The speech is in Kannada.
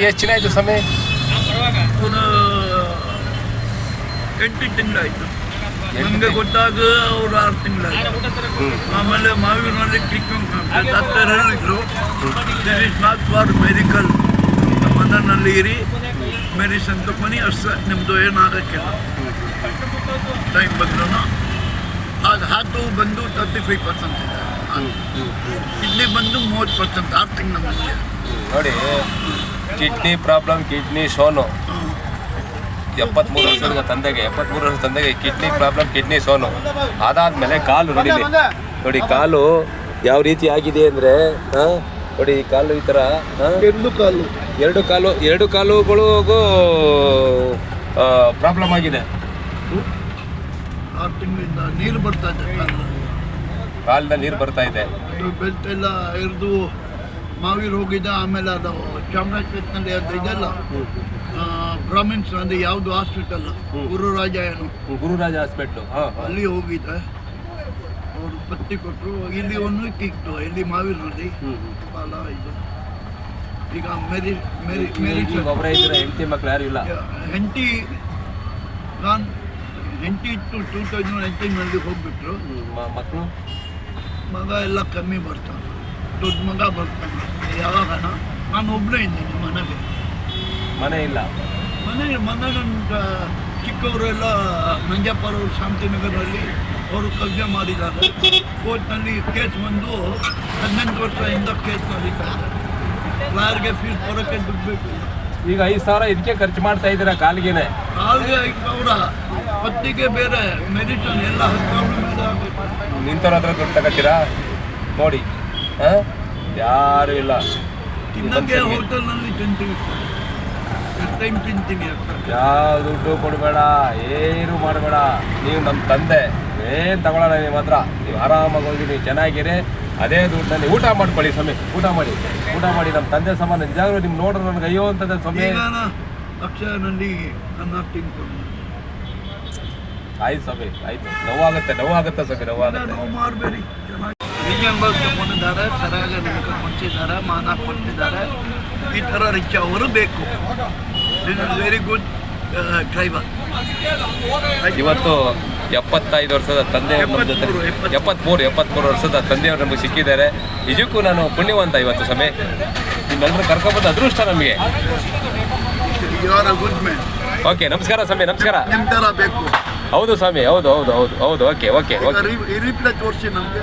ಎಷ್ಟು ದಿನ ಆಯ್ತು ಸ್ವಾಮಿ ಒಂದು ಎಂಟು ತಿಂಗಳಾಯ್ತು. ನಮಗೆ ಗೊತ್ತಾಗ ಅವ್ರು ಆರು ತಿಂಗಳಾಯ್ತು. ಆಮೇಲೆ ಮಾವಿನಲ್ಲಿ ಟ್ರೀಟ್ಮೆಂಟ್ ಡಾಕ್ಟರ್ ಹೇಳಿದ್ರು this is not for medical ಮನೆಯಲ್ಲಿ ಇರಿ ಮೆಡಿಸನ್ ತಗೊಂಡು ಅಷ್ಟು ನಿಮ್ಮದು ಏನಾಗಕ್ಕಿಲ್ಲ ಟೈಮ್ ಬಂದ್ರು ಆಗ ಹಾತು ಬಂದು ತರ್ಟಿ ಫೈವ್ ಪರ್ಸೆಂಟ್ ಇದೆ ಕಿಡ್ನಿ ಬಂದು ಮೂವತ್ತು ಪರ್ಸೆಂಟ್ ಆರು ತಿಂಗಳ ನೋಡಿ ಕಿಡ್ನಿ ಪ್ರಾಬ್ಲಮ್ ಕಿಡ್ನಿ ಸೋನು. ಎಪ್ಪತ್ಮೂರು ವರ್ಷದ ತಂದೆಗೆ ಎಪ್ಪತ್ಮೂರು ವರ್ಷದ ತಂದೆಗೆ ಕಿಡ್ನಿ ಪ್ರಾಬ್ಲಮ್ ಕಿಡ್ನಿ ಸೋನು. ಅದಾದ್ಮೇಲೆ ಕಾಲು ನೋಡಿ ನೋಡಿ ಕಾಲು ಯಾವ ರೀತಿ ಆಗಿದೆ ಅಂದ್ರೆ ನೋಡಿ ಈ ಕಾಲು ಈ ತರ ಎರಡು ಕಾಲು. ಎರಡು ಕಾಲು ಎರಡು ಕಾಲುಗಳಿಗೂ ಪ್ರಾಬ್ಲಮ್ ಆಗಿದೆ. ನೀರು ಬರ್ತಾ ಇದೆ ಕಾಲಿನ ನೀರು ಬರ್ತಾ ಇದೆ. ಮಾವೀರ್ ಹೋಗಿದ್ದ ಆಮೇಲೆ ಅದು ಚಾಮರಾಜಪೇಟ್ನಲ್ಲಿ ಅದು ಇದೆಲ್ಲ ಬ್ರಾಹ್ಮಿನ್ಸ್ ಅಂದ್ರೆ ಯಾವುದು ಹಾಸ್ಪಿಟಲ್ ಗುರುರಾಜ ಏನು? ಗುರುರಾಜ ಹಾಸ್ಪಿಟ್ಲು ಅಲ್ಲಿ ಹೋಗಿದ್ದೆ. ಅವರು ಪತ್ತಿ ಕೊಟ್ಟರು ಇಲ್ಲಿ ಒಂದು ಇಕ್ಕಿತ್ತು ಇಲ್ಲಿ ಮಾವಿನಲ್ಲಿ ಫಲ ಇದು. ಈಗ ಮೆರಿ ಮೆರಿ ಮೆರಿ ಹೆಂಡತಿ ಮಕ್ಳು ಯಾರು ಇಲ್ಲ. ಹೆಂಡತಿ ನಾನು ಹೆಂಡತಿ ಇತ್ತು ಟೂ ತೌಸಂಡ್ ನೈನ್ಟೀನಲ್ಲಿ ಹೋಗ್ಬಿಟ್ರು. ಮಕ್ಕಳು ಮಗ ಎಲ್ಲ ಕಮ್ಮಿ ಬರ್ತಾನೆ ದೊಡ್ಡ ಮಗ ಬರ್ತಾನೆ. ಯಾವಾಗ? ನಾನು ಒಬ್ಬನೇ ಇದ್ದೀನಿ ಮನೆಗೆ. ಮನೆ ಇಲ್ಲ. ಮನೆ ಮನೆ ನನ್ನ ಚಿಕ್ಕವರೆಲ್ಲ ನಂಜಪ್ಪರವರು ಶಾಂತಿನಗರಲ್ಲಿ ಅವರು ಕಬ್ಜೆ ಮಾಡಿದ್ದಾರೆ. ಕೋರ್ಟ್ನಲ್ಲಿ ಕೇಸ್ ಬಂದು ಹದಿನೆಂಟು ವರ್ಷದಿಂದ ಕೇಸ್ ನಡೀತಾರೆ ಯಾರಿಗೆ ಫೀಸ್ ಕೊಡೋಕ್ಕೆ ದುಡ್ಡು ಬೇಕು ಈಗ ಐದು ಸಾವಿರ ಇದಕ್ಕೆ ಖರ್ಚು ಮಾಡ್ತಾ ಇದ್ದೀರಾ ಕಾಲಿಗೆನೆ? ಕಾಲಿಗೆ ಐದು ಸಾವಿರ. ಪತ್ತಿಗೆ ಬೇರೆ ಮೆಡಿಸನ್ ಎಲ್ಲ ಹತ್ತು ಸಾವಿರ ಮೇಲೆ ನಿಂತವ್ರ ಹತ್ರ ದುಡ್ಡು ತಗೋತೀರಾ? ನೋಡಿ? ಯಾರು ಇಲ್ಲ. ಯಾವ ದುಡ್ಡು ಕೊಡಬೇಡ ಏನು ಮಾಡಬೇಡ. ನೀವು ನಮ್ಮ ತಂದೆ ಏನು ತಗೊಳ್ಳೋಣ ನಿಮ್ಮ ಹತ್ರ? ನೀವು ಆರಾಮಾಗಿ ಹೋಗಿ ನೀವು ಚೆನ್ನಾಗಿರಿ. ಅದೇ ದುಡ್ಡಲ್ಲಿ ಊಟ ಮಾಡ್ಕೊಳ್ಳಿ ಸ್ವಾಮಿ ಊಟ ಮಾಡಿ. ಊಟ ಮಾಡಿ ನಮ್ಮ ತಂದೆ ಸಮಾನ ನಿಜಾಗ್ಲೂ ನಿಮ್ಗೆ ನೋಡ್ರೆ ನನಗೆ ಅಯ್ಯೋ ಅಂತಂದ್ರೆ ಸ್ವಾಮಿ. ಆಯ್ತು ಸ್ವಾಮಿ ಆಯ್ತು. ನೋವಾಗುತ್ತೆ ನೋವಾಗುತ್ತೆ ಸ್ವಾಮಿ ನೋವಾಗುತ್ತೆ. ಬಸ್ ತಗೊಂಡಿದ್ದಾರೆ ಸರಿಯಾಗಿ ನಿಮಗೆ ಕೊಟ್ಟಿದ್ದಾರೆ ಮಾನ ಕೊಟ್ಟಿದ್ದಾರೆ ಈ ಥರ ರಿಚ್ ಅವರು ಬೇಕು. ಇಸ್ ವೆರಿ ಗುಡ್ ಡ್ರೈವರ್ ಇವತ್ತು ಎಪ್ಪತ್ತೈದು ವರ್ಷದ ತಂದೆ ಜೊತೆ. ಎಪ್ಪತ್ಮೂರು ಎಪ್ಪತ್ಮೂರು. ವರ್ಷದ ತಂದೆಯವರು ನಮಗೆ ಸಿಕ್ಕಿದ್ದಾರೆ. ನಿಜಕ್ಕೂ ನಾನು ಪುಣ್ಯವಂತ ಇವತ್ತು ಸಮಯ ನಿಮ್ಮೆಲ್ಲರೂ ಕರ್ಕೊಂಬಂದು ಅದೃಷ್ಟ ನಮಗೆ. ಓಕೆ ನಮಸ್ಕಾರ ಸ್ವಾಮಿ ನಮಸ್ಕಾರ. ಬೇಕು. ಹೌದು ಸ್ವಾಮಿ ಹೌದು ಹೌದು ಹೌದು ಹೌದು. ಓಕೆ ಓಕೆ ಓಕೆ ತೋರಿಸಿ ನಮಗೆ.